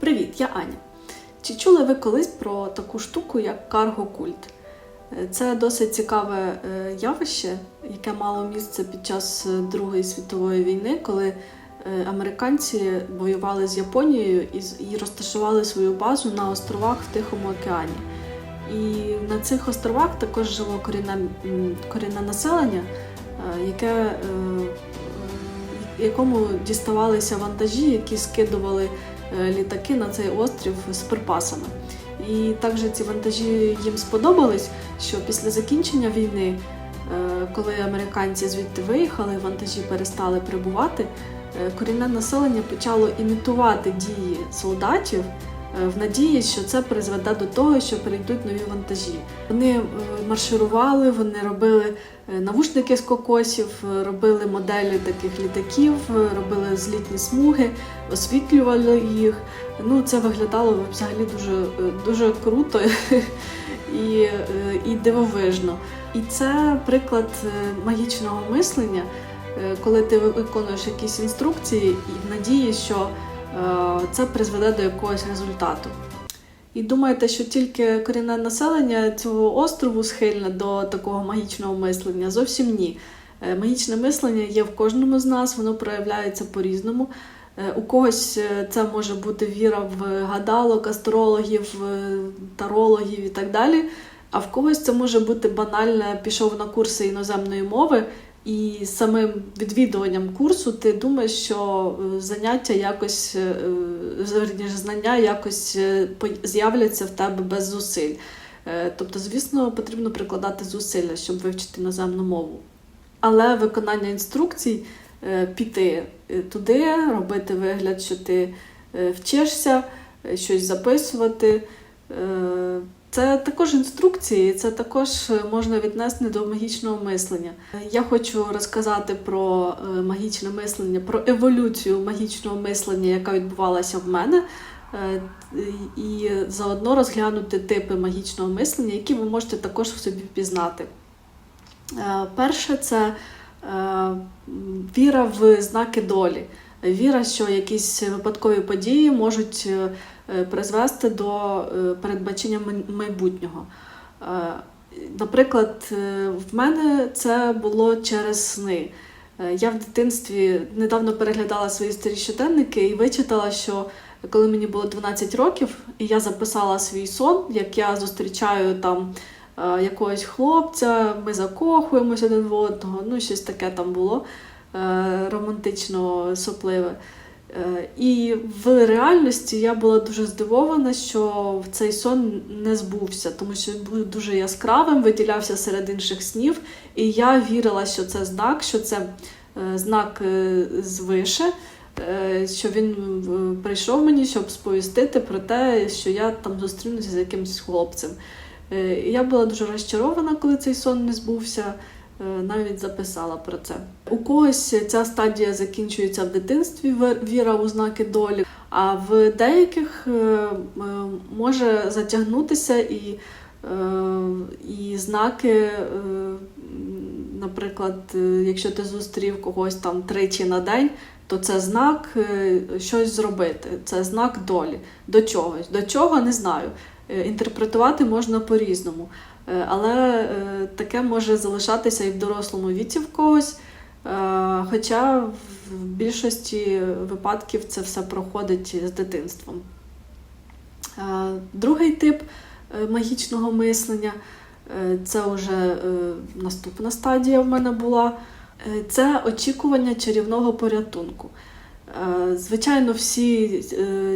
Привіт, я Аня. Чи чули ви колись про таку штуку, як карго-культ? Е, Це досить цікаве е, явище, яке мало місце під час е, Другої світової війни, коли американці воювали з Японією і, розташували свою базу на островах в Тихому океані. І на цих островах також жило корінне, корінне населення, яке, якому діставалися вантажі, які скидували літаки на цей острів з припасами. І також ці вантажі їм сподобались, що після закінчення війни, е, коли американці звідти виїхали, вантажі перестали прибувати, е, корінне населення почало імітувати дії солдатів е, в надії, що це призведе до того, що прийдуть нові вантажі. Вони е, марширували, вони робили е, навушники з кокосів, е, робили моделі таких літаків, е, робили злітні смуги, освітлювали їх. Ну, це виглядало взагалі дуже, е, дуже круто і, е, і дивовижно. І це приклад е, магічного мислення, е, коли ти виконуєш якісь інструкції і в надії, що е, це призведе до якогось результату. І думаєте, що тільки корінне населення цього острову схильне до такого магічного мислення? Зовсім ні. Е, Магічне мислення є в кожному з нас, воно проявляється по-різному. Е, У когось е, це може бути віра в гадалок, астрологів, е, тарологів і так далі. А в когось це може бути банальне пішов на курси іноземної мови, і самим відвідуванням курсу ти думаєш, що е, заняття якось, е, е, знання якось з'являться в тебе без зусиль. Тобто, звісно, потрібно прикладати зусилля, щоб вивчити іноземну мову. Але виконання інструкцій піти туди, робити вигляд, що ти вчишся, щось записувати. Це також інструкції, це також е, можна віднести до магічного мислення. Я хочу розказати про е, магічне мислення, про еволюцію магічного мислення, яка відбувалася в мене, е, і заодно розглянути типи магічного мислення, які ви можете також в собі впізнати. Перше це віра в знаки долі. Віра, що якісь випадкові події можуть е, призвести до е, передбачення майбутнього. Е, Наприклад, в мене це було через сни. Я в дитинстві недавно переглядала свої старі щоденники і вичитала, що коли мені було 12 років, і я записала свій сон, як я зустрічаю там якогось хлопця, ми закохуємося один в одного, ну щось таке там було романтично сопливе. Е, І в реальності я була дуже здивована, що цей сон не збувся, тому що він був дуже яскравим, виділявся серед інших снів, і я вірила, що це знак, що це е, знак е, звише, е, що він е, прийшов мені, щоб сповістити про те, що я там зустрінуся з якимось хлопцем. Е, Я була дуже розчарована, коли цей сон не збувся. Е, Навіть записала про це. У когось ця стадія закінчується в дитинстві, віра у знаки долі, а в деяких е, е, може затягнутися і, і знаки, наприклад, якщо ти зустрів когось там тричі на день, то це знак щось зробити, це знак долі до чогось. До чого не знаю. Інтерпретувати можна по-різному. Е, Але е, таке може залишатися і в дорослому віці в когось. Е, Хоча в більшості випадків це все проходить з дитинством. Другий тип магічного мислення це вже наступна стадія в мене була. Це очікування чарівного порятунку. Звичайно, всі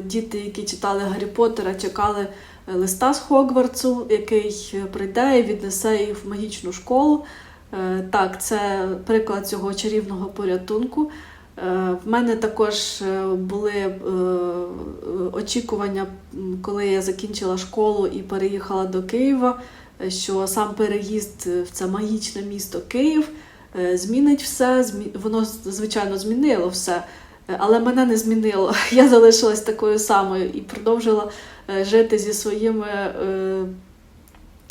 діти, які читали Гаррі Поттера, чекали листа з Хогвартсу, який е, прийде і віднесе їх в магічну школу. Е, Так, це приклад цього чарівного порятунку. Е, В мене також е, були е, е, очікування, коли я закінчила школу і переїхала до Києва, е, що сам переїзд в це магічне місто Київ е, змінить все. Воно, звичайно, змінило все. Але мене не змінило. Я залишилась такою самою і продовжила е, жити зі своїми, е,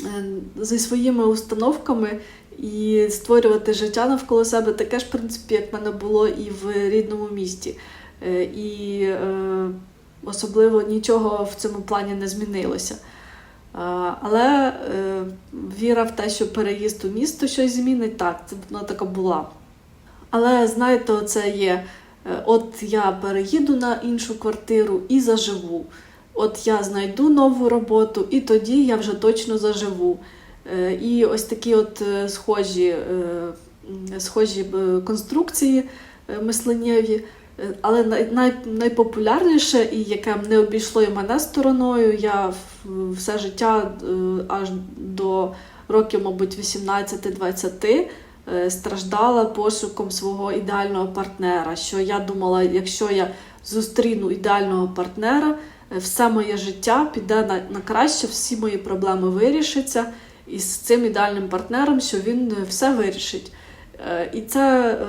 е, зі своїми установками і створювати життя навколо себе таке ж, в принципі, як в мене було і в рідному місті. І особливо нічого в цьому плані не змінилося. Але віра в те, що переїзд у місто щось змінить, так, це вона така була. Але знаєте, це є: от я переїду на іншу квартиру і заживу. От я знайду нову роботу, і тоді я вже точно заживу. Е, І ось такі от е, схожі, е, схожі е, конструкції е, мисленнєві. Е, Але най, най, найпопулярніше, і яке не обійшло і мене стороною, я все життя е, аж до років, мабуть, 18-20 е, страждала пошуком свого ідеального партнера. Що я думала, якщо я зустріну ідеального партнера, е, все моє життя піде на, на краще, всі мої проблеми вирішаться. І з цим ідеальним партнером, що він е, все вирішить. Е, І це е,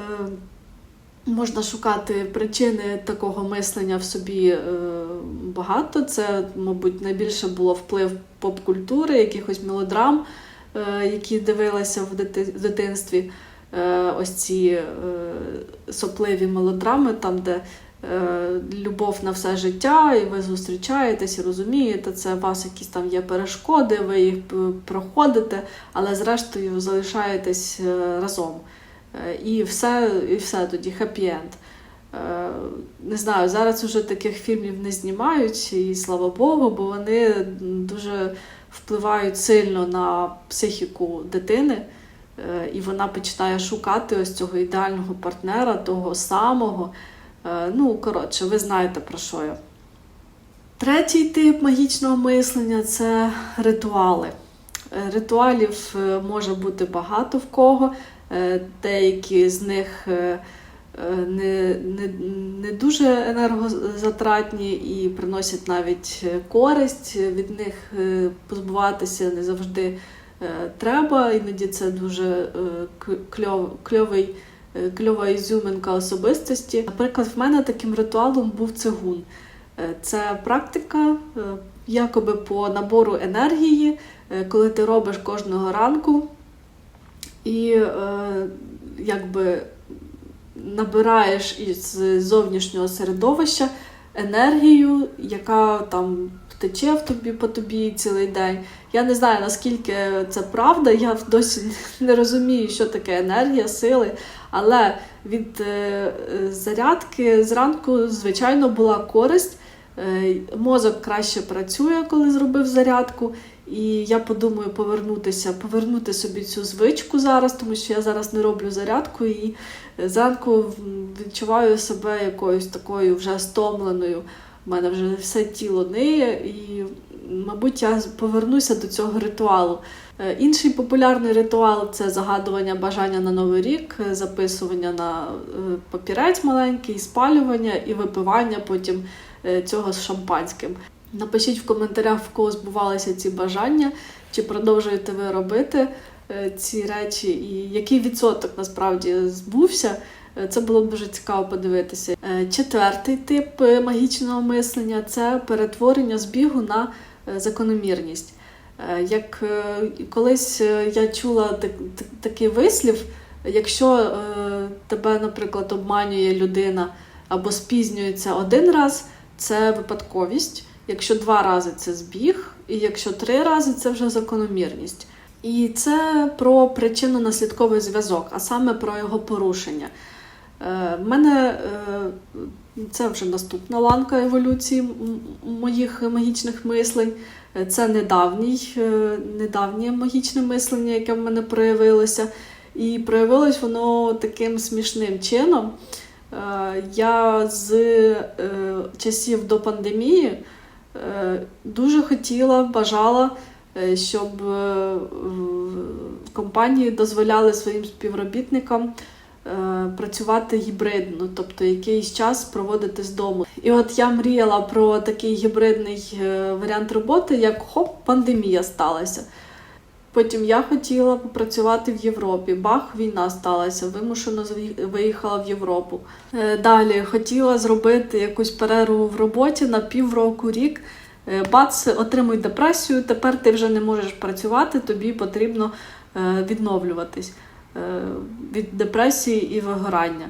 можна шукати причини такого мислення в собі е, багато. Це, мабуть, найбільше було вплив поп-культури, якихось мелодрам, е, які дивилася в дитинстві. Е, Ось ці е, сопливі мелодрами, там, де е, любов на все життя, і ви зустрічаєтесь і розумієте, це у вас якісь там є перешкоди, ви їх проходите, але зрештою залишаєтесь е, разом. Е, І все, і все тоді хеппі-енд. Е, Не знаю, зараз вже таких фільмів не знімають, і слава Богу, бо вони дуже впливають сильно на психіку дитини, Е, і вона починає шукати ось цього ідеального партнера, того самого. Е, Ну, коротше, ви знаєте про що я. Третій тип магічного мислення це ритуали. Е, Ритуалів може бути багато в кого. Деякі з них не, не, не дуже енергозатратні і приносять навіть е, користь. Від них е, позбуватися не завжди е, треба. Іноді це дуже е, кльов, кльовий, е, кльова ізюминка особистості. Наприклад, в мене таким ритуалом був цигун. Е, Це практика е, якоби по набору енергії, е, коли ти робиш кожного ранку і е, якби набираєш із зовнішнього середовища енергію, яка там тече в тобі по тобі цілий день. Я не знаю наскільки це правда, я досі не розумію, що таке енергія, сили, але від е, зарядки зранку, звичайно, була користь. Е, Мозок краще працює, коли зробив зарядку. І я подумаю повернутися, повернути собі цю звичку зараз, тому що я зараз не роблю зарядку і зранку відчуваю себе якоюсь такою вже стомленою. У мене вже все тіло ниє, і, мабуть, я повернуся до цього ритуалу. Е, Інший популярний ритуал це загадування бажання на новий рік, е, записування на е, папірець маленький, спалювання і випивання потім е, цього з шампанським. Напишіть в коментарях, в кого збувалися ці бажання, чи продовжуєте ви робити е, ці речі, і який відсоток насправді збувся. Е, Це було б дуже цікаво подивитися. Е, Четвертий тип магічного мислення це перетворення збігу на закономірність. Як колись я чула так- так- такий вислів, якщо тебе, наприклад, обманює людина або спізнюється один раз, це випадковість. Якщо два рази це збіг, і якщо три рази це вже закономірність. І це про причинно-наслідковий зв'язок, а саме про його порушення. Е, В мене е, це вже наступна ланка еволюції моїх магічних мислень. Е, Це недавній, недавнє магічне мислення, яке в мене проявилося. І проявилось воно таким смішним чином. Я з часів до пандемії дуже хотіла, бажала, е, щоб е, компанії дозволяли своїм співробітникам е, працювати гібридно, тобто якийсь час проводити з дому. І от я мріяла про такий гібридний е, варіант роботи, як хоп, пандемія сталася. Потім я хотіла попрацювати в Європі. Бах, війна сталася, вимушено виїхала в Європу. Е, Далі хотіла зробити якусь перерву в роботі на півроку, рік. Е, Бац, отримуй депресію, тепер ти вже не можеш працювати, тобі потрібно е, відновлюватись від депресії і вигорання.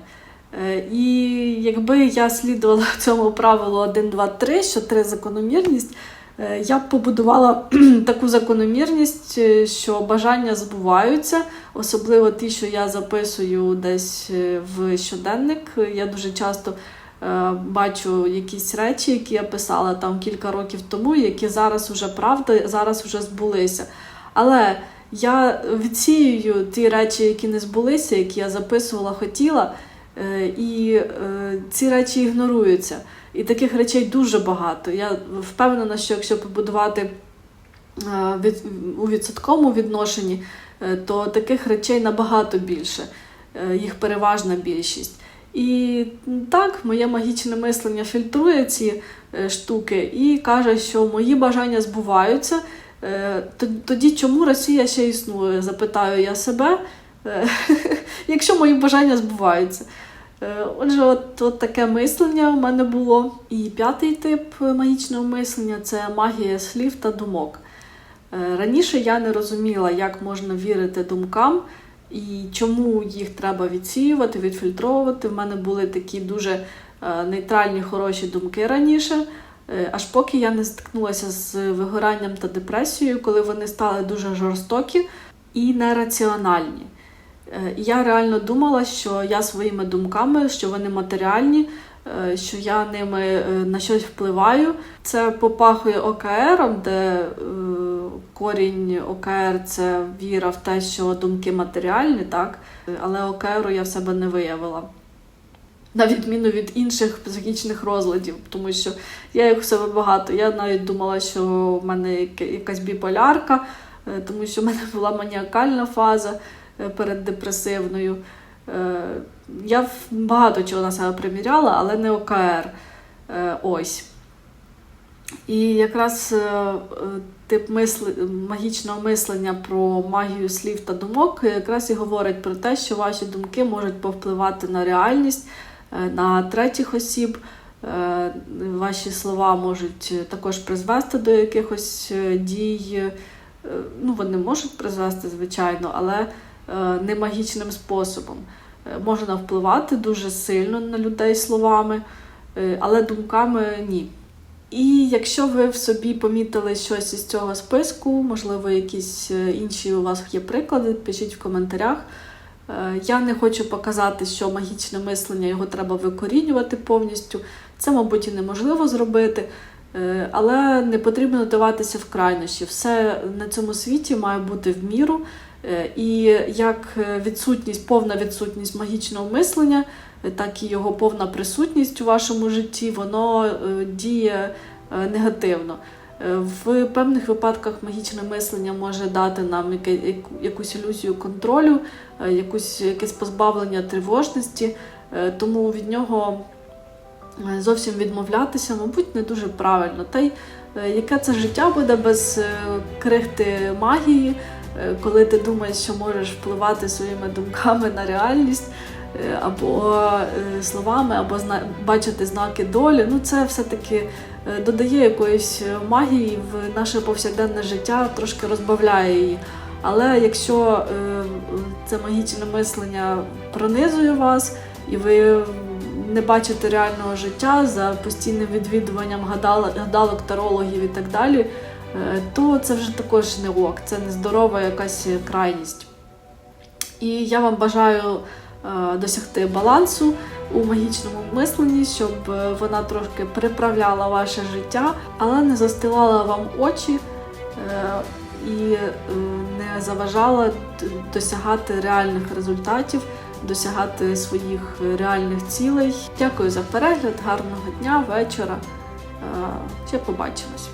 І якби я слідувала цьому правилу 1, 2, 3, що три закономірність, я б побудувала таку закономірність, е, що бажання збуваються, особливо ті, що я записую десь е, в щоденник. Я дуже часто е, бачу якісь речі, які я писала там кілька років тому, які зараз вже правда, зараз вже збулися. Але я відсіюю ті речі, які не збулися, які я записувала, хотіла, е, і е, ці речі ігноруються. І таких речей дуже багато. Я впевнена, що якщо побудувати е, від, у відсотковому відношенні, е, то таких речей набагато більше, е, їх переважна більшість. І так, моє магічне мислення фільтрує ці штуки і каже, що мої бажання збуваються. Тоді чому Росія ще існує? Запитаю я себе, якщо мої бажання збуваються. Е, Отже, от, от таке мислення в мене було. І п'ятий тип магічного мислення це магія слів та думок. Е, Раніше я не розуміла, як можна вірити думкам і чому їх треба відсіювати, відфільтровувати. В мене були такі дуже е, нейтральні, хороші думки раніше. Е, Аж поки я не стикнулася з вигоранням та депресією, коли вони стали дуже жорстокі і нераціональні. Е, Я реально думала, що я своїми думками, що вони матеріальні, е, що я ними е, на щось впливаю. Це попахує ОКРом, де корінь ОКР це віра в те, що думки матеріальні, так? але ОКРу я в себе не виявила. На відміну від інших психічних розладів, тому що я їх у себе багато. Я навіть думала, що в мене якась біполярка, тому що в мене була маніакальна фаза е, перед депресивною. Е, Я багато чого на себе приміряла, але не ОКР. Е, Ось. І якраз тип мисли, магічного мислення про магію слів та думок якраз і говорить про те, що ваші думки можуть повпливати на реальність, на третіх осіб. Ваші слова можуть також призвести до якихось дій. Ну, вони можуть призвести, звичайно, але е, не магічним способом. Е, Можна впливати дуже сильно на людей словами, е, але думками ні. І якщо ви в собі помітили щось із цього списку, можливо, якісь інші у вас є приклади, пишіть в коментарях. Я не хочу показати, що магічне мислення його треба викорінювати повністю. Це, мабуть, і неможливо зробити, але не потрібно даватися в крайнощі. Все на цьому світі має бути в міру. Е, І як е, відсутність, повна відсутність магічного мислення, е, так і його повна присутність у вашому житті, воно діє негативно. В певних випадках магічне мислення може дати нам якусь ілюзію контролю, якесь позбавлення тривожності, тому від нього зовсім відмовлятися, мабуть, не дуже правильно. Та й яке це життя буде без крихти магії, коли ти думаєш, що можеш впливати своїми думками на реальність. е, Або е, словами, або бачити знаки долі. Ну, це все-таки е, додає якоїсь е, магії в наше повсякденне життя, трошки розбавляє її. Але якщо е, це магічне мислення пронизує вас, і ви не бачите реального життя за постійним відвідуванням гадал- гадалок, тарологів і так далі, е, то це вже також не ок, це нездорова якась крайність. І я вам бажаю е, досягти балансу у магічному мисленні, щоб е, вона трошки приправляла ваше життя, але не застилала вам очі е, і е, не заважала досягати реальних результатів, досягати своїх е, реальних цілей. Дякую за перегляд, гарного дня, вечора. Е, Ще побачимось.